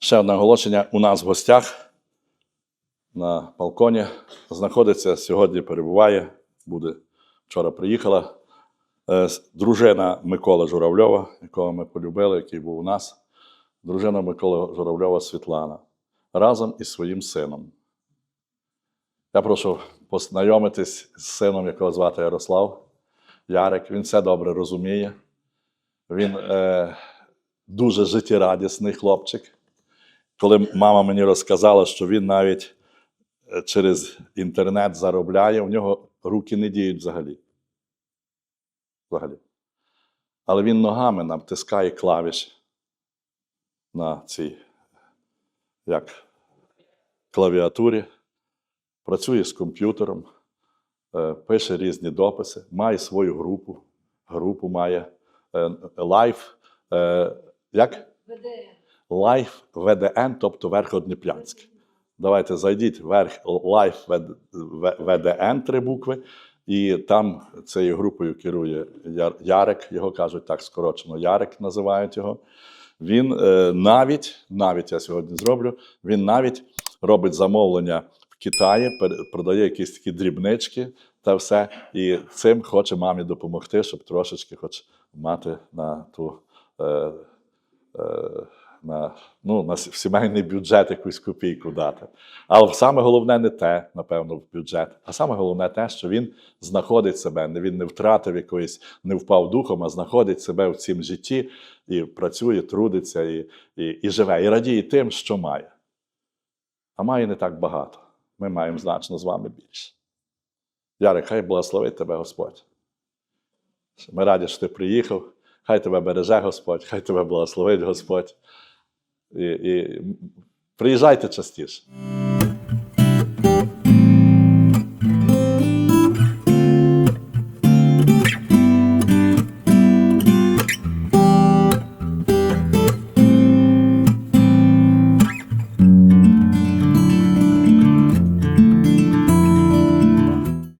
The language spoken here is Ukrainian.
Ще одне оголошення. У нас в гостях на балконі знаходиться сьогодні, перебуває, буде вчора приїхала е, дружина Миколи Журавльова, якого ми полюбили, який був у нас. Дружина Миколи Журавльова Світлана разом із своїм сином. Я прошу познайомитись з сином, якого звати Ярослав Ярик. Він все добре розуміє. Він е, дуже життєрадісний хлопчик. Коли мама мені розказала, що він навіть е, через інтернет заробляє, у нього руки не діють взагалі. Взагалі. Але він ногами нам тискає клавіші на цій як клавіатурі, працює з комп'ютером, е, пише різні дописи, має свою групу. Групу має лайф. е, Як? Лайф ВДН, тобто Верходніп'янськ. Давайте зайдіть верх Лайф ВДН, три букви, і там цією групою керує Яр- Ярик, його кажуть так скорочено, Ярик називають його. Він е, навіть, навіть я сьогодні зроблю, він навіть робить замовлення в Китаї, продає якісь такі дрібнички та все. І цим хоче мамі допомогти, щоб трошечки хоч мати на ту. Е, е, на, ну, на сімейний бюджет якусь копійку дати. Але саме головне не те, напевно, в бюджет, а саме головне те, що він знаходить себе, він не втратив якоїсь, не впав духом, а знаходить себе в цім житті і працює, трудиться і, і, і живе, і радіє тим, що має. А має не так багато. Ми маємо значно з вами більше. Ярик, хай благословить тебе Господь. Ми раді, що ти приїхав. Хай тебе береже Господь, хай тебе благословить Господь. І, і приїжджайте частіше.